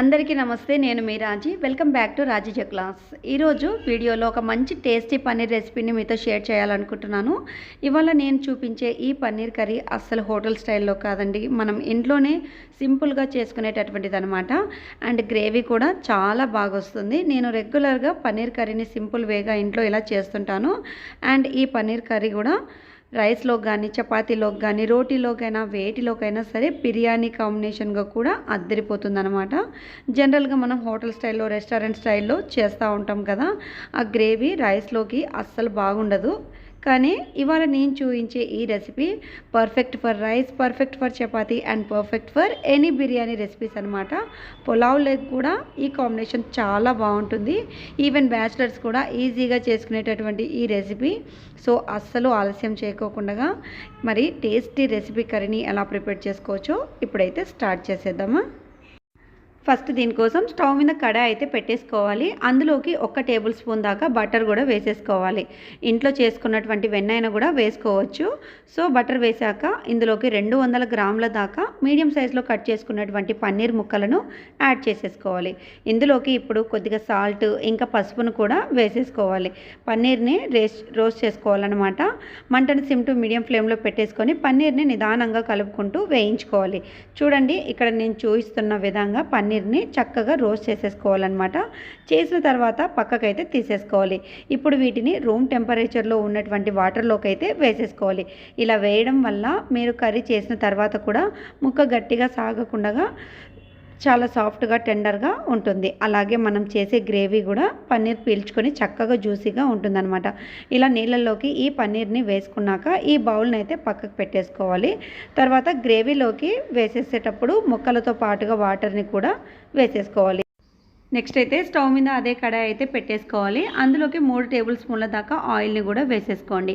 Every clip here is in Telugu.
అందరికీ నమస్తే నేను మీ Raji. Welcome back to Raji's class. ఈరోజు వీడియోలో ఒక మంచి టేస్టీ పన్నీర్ రెసిపీని మీతో షేర్ చేయాలనుకుంటున్నాను. ఇవాళ నేను చూపించే ఈ పన్నీర్ కర్రీ అస్సలు హోటల్ స్టైల్లో కాదండి. మనం ఇంట్లోనే సింపుల్గా చేసుకునేటటువంటిది అనమాట అండ్ గ్రేవీ కూడా చాలా బాగా వస్తుంది నేను రెగ్యులర్గా పన్నీర్ కర్రీని సింపుల్ వేగా ఇంట్లో ఇలా చేస్తుంటాను. అండ్ ఈ పన్నీర్ కర్రీ కూడా రైస్లోకి కానీ చపాతీలోకి కానీ రోటీలోకైనా వేటిలోకైనా సరే బిర్యానీ కాంబినేషన్గా కూడా అద్దరిపోతుంది అనమాట జనరల్గా మనం హోటల్ స్టైల్లో రెస్టారెంట్ స్టైల్లో చేస్తూ ఉంటాం కదా ఆ గ్రేవీ రైస్లోకి అస్సలు బాగుండదు. కానీ ఇవాళ నేను చూపించే ఈ recipe perfect for rice perfect for chapati and perfect for any biryani recipes అనమాట పులావ్ లెగ్ కూడా ఈ కాంబినేషన్ చాలా బాగుంటుంది. ఈవెన్ బ్యాచిలర్స్ కూడా ఈజీగా చేసుకునేటటువంటి ఈ రెసిపీ. సో అస్సలు ఆలస్యం చేయకోకుండా మరి టేస్టీ రెసిపీ కర్రీని ఎలా ప్రిపేర్ చేసుకోవచ్చో ఇప్పుడైతే స్టార్ట్ చేసేద్దామా? ఫస్ట్ దీనికోసం స్టవ్ మీద కడాయి అయితే పెట్టేసుకోవాలి. అందులోకి ఒక టేబుల్ స్పూన్ దాకా బటర్ కూడా వేసేసుకోవాలి. ఇంట్లో చేసుకున్నటువంటి వెన్నైనా కూడా వేసుకోవచ్చు. సో బటర్ వేసాక ఇందులోకి రెండు వందల గ్రాముల దాకా మీడియం సైజులో కట్ చేసుకున్నటువంటి పన్నీర్ ముక్కలను యాడ్ చేసేసుకోవాలి. ఇందులోకి ఇప్పుడు కొద్దిగా సాల్ట్ ఇంకా పసుపును కూడా వేసేసుకోవాలి. పన్నీర్ని రేస్ రోస్ట్ చేసుకోవాలన్నమాట. మంటను సిమ్ టు మీడియం ఫ్లేమ్లో పెట్టేసుకొని పన్నీర్ని నిదానంగా కలుపుకుంటూ వేయించుకోవాలి. చూడండి ఇక్కడ నేను చూపిస్తున్న విధంగా పన్నీర్ పన్నీర్ని చక్కగా రోస్ట్ చేసేసుకోవాలన్నమాట. చేసిన తర్వాత పక్కకైతే తీసేసుకోవాలి. ఇప్పుడు వీటిని రూమ్ టెంపరేచర్లో ఉన్నటువంటి వాటర్లోకి అయితే వేసేసుకోవాలి. ఇలా వేయడం వల్ల మీరు కర్రీ చేసిన తర్వాత కూడా ముక్క గట్టిగా సాగకుండా చాలా సాఫ్ట్గా టెండర్గా ఉంటుంది. అలాగే మనం చేసే గ్రేవీ కూడా పన్నీర్ పీల్చుకొని చక్కగా జ్యూసీగా ఉంటుందన్నమాట. ఇలా నీళ్ళల్లోకి ఈ పన్నీర్ని వేసుకున్నాక ఈ బౌల్ని అయితే పక్కకు పెట్టేసుకోవాలి. తర్వాత గ్రేవీలోకి వేసేసేటప్పుడు ముక్కలతో పాటుగా వాటర్ని కూడా వేసేసుకోవాలి. నెక్స్ట్ అయితే స్టవ్ మీద అదే కడాయి అయితే పెట్టేసుకోవాలి. అందులోకి మూడు టేబుల్ స్పూన్ల దాకా ఆయిల్ని కూడా వేసేసుకోండి.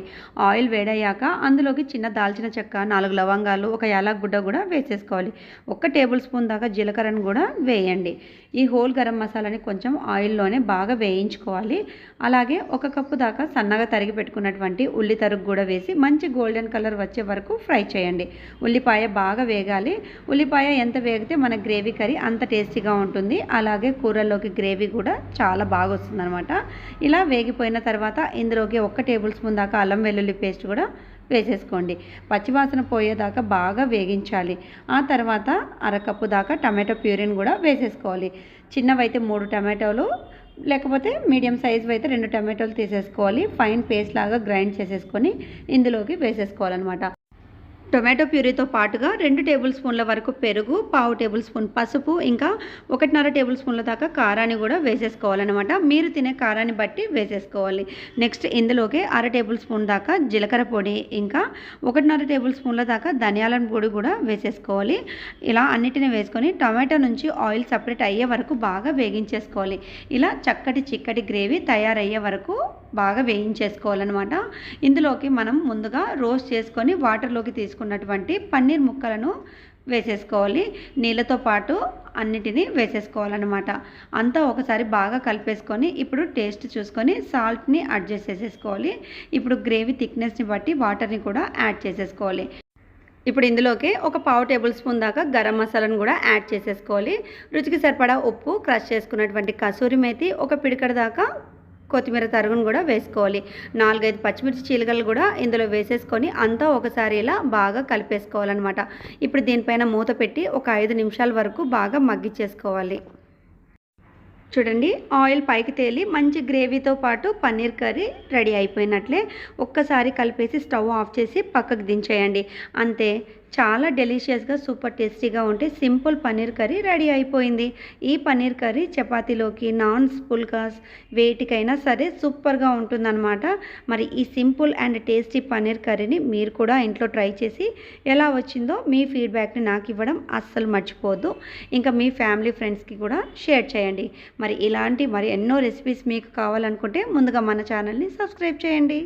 ఆయిల్ వేడయ్యాక అందులోకి చిన్న దాల్చిన చెక్క నాలుగు లవంగాలు ఒక యాలగుడ్డ కూడా వేసేసుకోవాలి. ఒక టేబుల్ స్పూన్ దాకా జీలకర్రను కూడా వేయండి. ఈ హోల్ గరం మసాలాని కొంచెం ఆయిల్లోనే బాగా వేయించుకోవాలి. అలాగే ఒక కప్పు దాకా సన్నగా తరిగి పెట్టుకున్నటువంటి ఉల్లి తరుగు కూడా వేసి మంచి గోల్డెన్ కలర్ వచ్చే వరకు ఫ్రై చేయండి. ఉల్లిపాయ బాగా వేగాలి. ఉల్లిపాయ ఎంత వేగితే మన గ్రేవీ కర్రీ అంత టేస్టీగా ఉంటుంది. అలాగే దాంట్లోకి గ్రేవీ కూడా చాలా బాగా వస్తుందన్నమాట. ఇలా వేగిపోయిన తర్వాత ఇందులోకి ఒక్క టేబుల్ స్పూన్ దాకా అల్లం వెల్లుల్లి పేస్ట్ కూడా వేసేసుకోండి. పచ్చివాసన పోయేదాకా బాగా వేగించాలి. ఆ తర్వాత అరకప్పు దాకా టమాటో ప్యూరిన్ కూడా వేసేసుకోవాలి. చిన్నవైతే మూడు టమాటోలు లేకపోతే మీడియం సైజు అయితే రెండు టమాటోలు తీసేసుకోవాలి. ఫైన్ పేస్ట్ లాగా గ్రైండ్ చేసేసుకొని ఇందులోకి వేసేసుకోవాలన్నమాట. టొమాటో ప్యూరీతో పాటుగా రెండు టేబుల్ స్పూన్ల వరకు పెరుగు పావు టేబుల్ స్పూన్ పసుపు ఇంకా ఒకటిన్నర టేబుల్ స్పూన్ల దాకా కారాన్ని కూడా వేసేసుకోవాలన్నమాట. మీరు తినే కారాన్ని బట్టి వేసేసుకోవాలి. నెక్స్ట్ ఇందులోకి అర టేబుల్ స్పూన్ దాకా జీలకర్ర పొడి ఇంకా ఒకటిన్నర టేబుల్ స్పూన్ల దాకా ధనియాల పొడి కూడా వేసేసుకోవాలి. ఇలా అన్నిటిని వేసుకొని టొమాటో నుంచి ఆయిల్ సపరేట్ అయ్యే వరకు బాగా వేగించేసుకోవాలి. ఇలా చక్కటి చిక్కటి గ్రేవీ తయారయ్యే వరకు బాగా వేయించేసుకోవాలన్నమాట. ఇందులోకి మనం ముందుగా రోస్ట్ చేసుకొని వాటర్లోకి తీసుకున్నటువంటి పన్నీర్ ముక్కలను వేసేసుకోవాలి. నీళ్ళతో పాటు అన్నిటినీ వేసేసుకోవాలన్నమాట. అంతా ఒకసారి బాగా కలిపేసుకొని ఇప్పుడు టేస్ట్ చూసుకొని సాల్ట్ని అడ్జస్ట్ చేసేసుకోవాలి ఇప్పుడు గ్రేవీ థిక్నెస్ని బట్టి వాటర్ని కూడా యాడ్ చేసేసుకోవాలి. ఇప్పుడు ఇందులోకి ఒక పావు టేబుల్ స్పూన్ దాకా గరం మసాలాను కూడా యాడ్ చేసేసుకోవాలి. రుచికి సరిపడా ఉప్పు క్రష్ చేసుకున్నటువంటి కసూరి మేతి ఒక పిడికడ దాకా కొత్తిమీర తరుగును కూడా వేసుకోవాలి. నాలుగైదు పచ్చిమిర్చి చీలకలు కూడా ఇందులో వేసేసుకొని అంతా ఒకసారి ఇలా బాగా కలిపేసుకోవాలన్నమాట. ఇప్పుడు దీనిపైన మూత పెట్టి ఒక ఐదు నిమిషాల వరకు బాగా మగ్గిచ్చేసుకోవాలి. చూడండి ఆయిల్ పైకి తేలి మంచి గ్రేవీతో పాటు పన్నీర్ కర్రీ రెడీ అయిపోయినట్లే ఒక్కసారి కలిపేసి స్టవ్ ఆఫ్ చేసి పక్కకు దించేయండి. అంతే చాలా డెలిషియస్గా సూపర్ టేస్టీగా ఉంటే సింపుల్ పన్నీర్ కర్రీ రెడీ అయిపోయింది. ఈ పన్నీర్ కర్రీ చపాతీలోకి నాన్స్ పుల్కాస్ వేటికైనా సరే సూపర్గా ఉంటుందన్నమాట. మరి ఈ సింపుల్ అండ్ టేస్టీ పన్నీర్ కర్రీని మీరు కూడా ఇంట్లో ట్రై చేసి ఎలా వచ్చిందో మీ ఫీడ్బ్యాక్ని నాకు ఇవ్వడం అస్సలు మర్చిపోవద్దు. ఇంకా మీ ఫ్యామిలీ ఫ్రెండ్స్కి కూడా షేర్ చేయండి. మరి ఇలాంటి మరి ఎన్నో రెసిపీస్ మీకు కావాలనుకుంటే ముందుగా మన ఛానల్ని సబ్స్క్రైబ్ చేయండి.